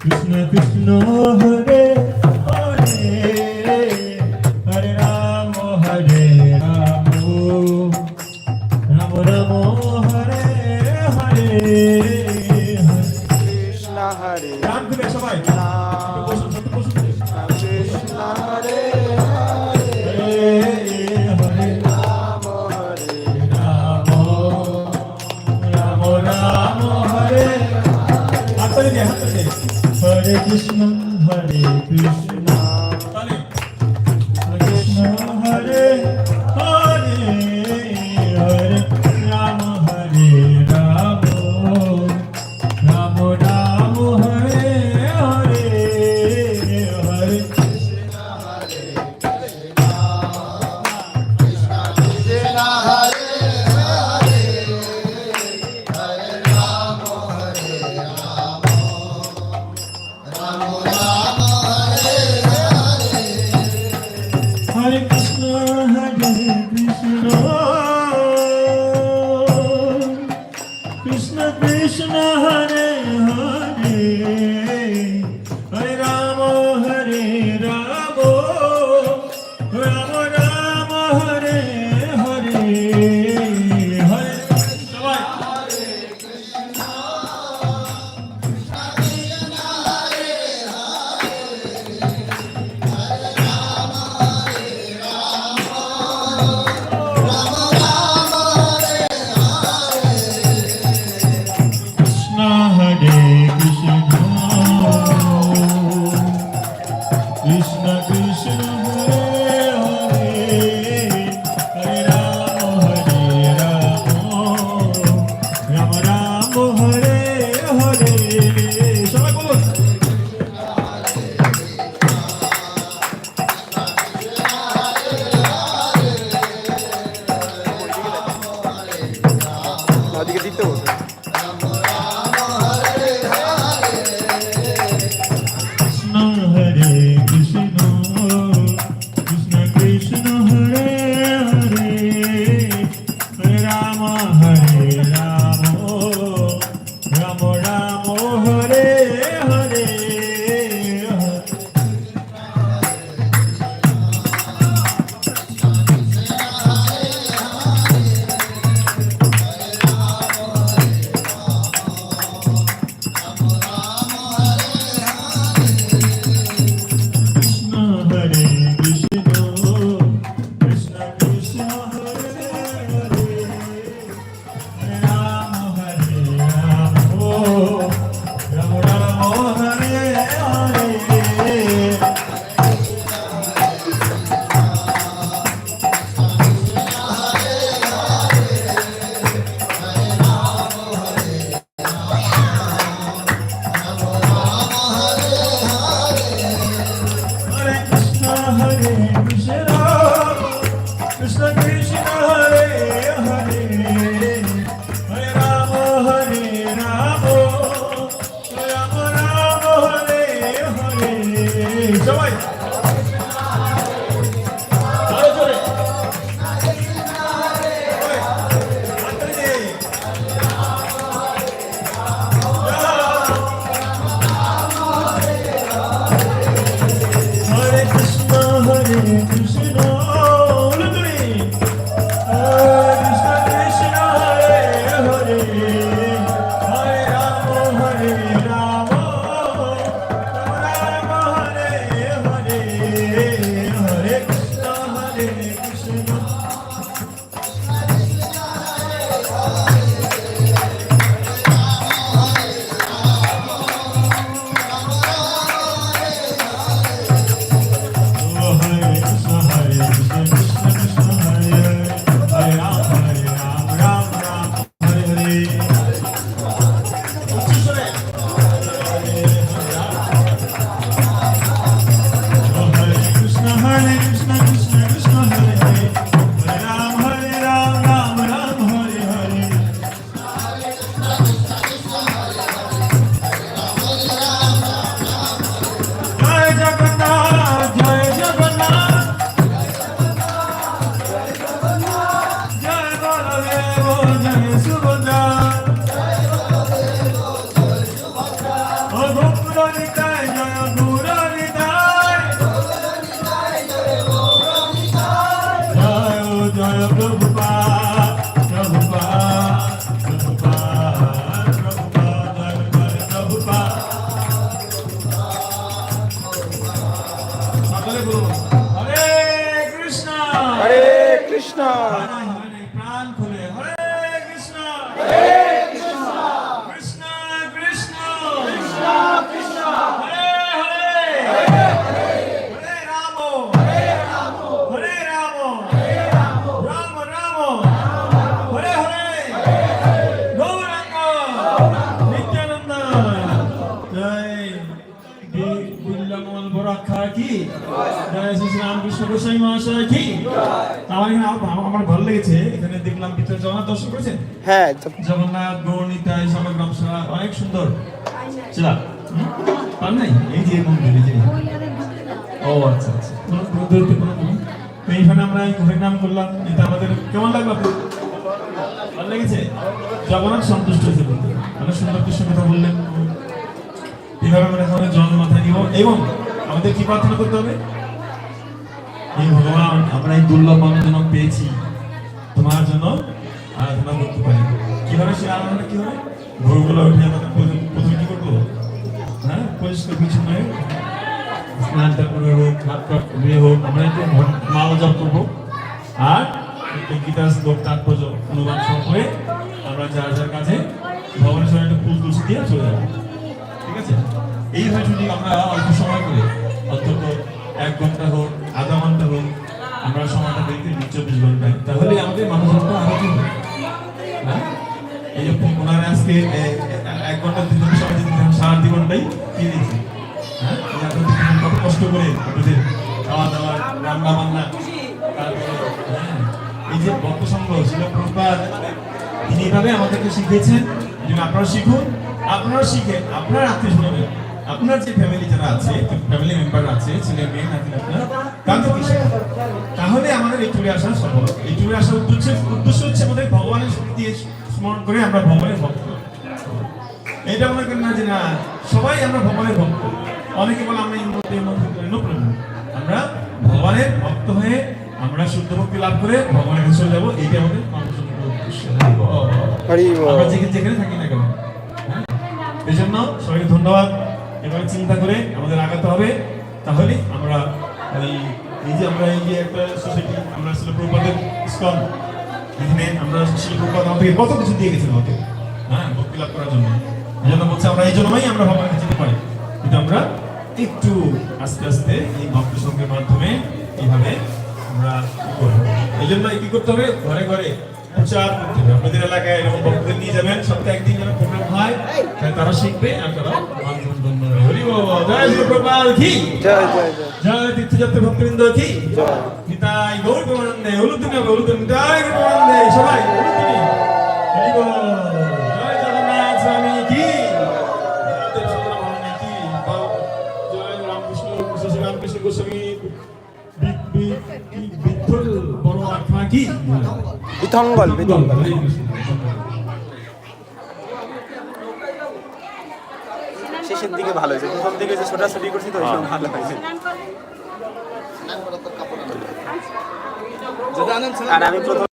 কৃষ্ণ কৃষ্ণ হরে হরে কৃষ্ণ কৃষ্ণ হরে হরে কৃষ্ণ। হরে কৃষ্ণ। আমার এখানে আমার- ভালো লেগেছে। এখানে দেখলাম ভিতরে জগন্নাথ দর্শন করেছেন? হ্যাঁ জগন্নাথ গৌরনীতায় সমগ্রাম সভা অনেক সুন্দর। চিলা পান নাই? এই যে মন্দির এই যে। ও আচ্ছা আচ্ছা। কোনো তো এইখানে আমরা হরিনাম করলাম। এটা আমাদের কেমন লাগল ভালো লেগেছে? জগন্নাথ সন্তুষ্ট হয়েছে বলতে। অনেক সুন্দর কৃষ্ণ কথা বললেন। এইভাবে আমরা এখানে জল মাথায় নিব। এবং আমাদের কি প্রার্থনা করতে হবে? এই ভগবান, আমরা এই দুর্লভ মানবজনক পেয়েছি। তোমার জন্য আরাধনা করতে পারি। কীভাবে সে আরাধনা কি হবে? ভোরগুলো উঠে আমাদের প্রথম- কি করব? হ্যাঁ পরিষ্কার পরিচ্ছন্ন হয়ে? স্নানটা করে হোক, হাত পা ধুয়ে হোক, আমরা একটু মালা জপ করব। আর গীতার শ্লোক, তাৎপর্য, অনুবাদ সহ করে আমরা যার যার কাছে সঙ্গে একটা ফুল তুলসী দিয়ে চলে যাব। ঠিক আছে? এইভাবে যদি আমরা অল্প সময় করে, অন্তত এক ঘণ্টা হোক আধা ঘণ্টা হোক আমরা সময়টা দেখতে দিই চব্বিশ ঘন্টায় তাহলে আমাদের মানুষজনটা আরও কি? হ্যাঁ? এই যে ওনারা আজকে এক ঘণ্টা দুই ঘণ্টা সময় দিতে দিলাম, সারা জীবনটাই কি দিয়েছে। হ্যাঁ? কত কষ্ট করে আপনাদের খাওয়া দাওয়া রান্না বান্না হ্যাঁ, এই যে ভক্ত সংগ্রহ ছিল প্রভুপাদ তিনি এইভাবে আমাদেরকে শিখিয়েছেন। আপনারা শিখুন আপনারা শিখেন আপনার আত্মীয় স্বজনের আপনার যে ফ্যামিলি যারা আছে ফ্যামিলি মেম্বার আছে ছেলে মেয়ে নাতি আপনার তাদের কি তাহলে আমাদের এই টুরে আসা সফল। এই টুরে আসার উদ্দেশ্য উদ্দেশ্য হচ্ছে আমাদের ভগবানের শক্তি স্মরণ করে আমরা ভগবানের ভক্ত। এটা মনে করেন না যে না সবাই আমরা ভগবানের ভক্ত। অনেকে বলে আমরা প্রবলেম আমরা ভগবানের ভক্ত হয়ে আমরা শুদ্ধ ভক্তি লাভ করে ভগবানের কাছে চলে যাব এইটা আমাদের উদ্দেশ্য। আমরা যেখানে যেখানে থাকি না কেন? হ্যাঁ? এই জন্য সবাইকে ধন্যবাদ। এবারে চিন্তা করে আমাদের আগাতে হবে। তাহলে আমরা এই এই যে আমরা এই যে একটা সোসাইটি আমরা শিলপ্রপাতের ইস্কন। এখানে আমরা শিলপ্রপাত আমাদেরকে কত কিছু দিয়ে গেছেন আমাকে হ্যাঁ ভক্তি লাভ করার জন্য। এই জন্য বলছে আমরা এই জন্যই আমরা ভগবানকে যেতে পারি। কিন্তু আমরা একটু আস্তে আস্তে এই ভক্ত সঙ্গের মাধ্যমে এইভাবে আমরা করব। এই জন্য কি করতে হবে? ঘরে ঘরে প্রচার করতে হবে আপনাদের এলাকায় এরকম ভক্তদের নিয়ে যাবেন। সপ্তাহে একদিন যেন প্রোগ্রাম হয় তাহলে তারা শিখবে আর তারা। হরি জয় কি? জয় জয় জয়। জয় তীর্থযাত্রা ভক্তবৃন্দ কি? জয়। নিতাই গৌর প্রেমানন্দে হলুদুনি নিতাই গৌর প্রেমানন্দে সবাই বিথঙ্গল বিথঙ্গল। শেষের দিকে ভালো হয়েছে। প্রথম দিকে যে ছোটা ছোটাছুটি করছি তো ওই সময় ভালো হয়েছে আর আমি প্রথম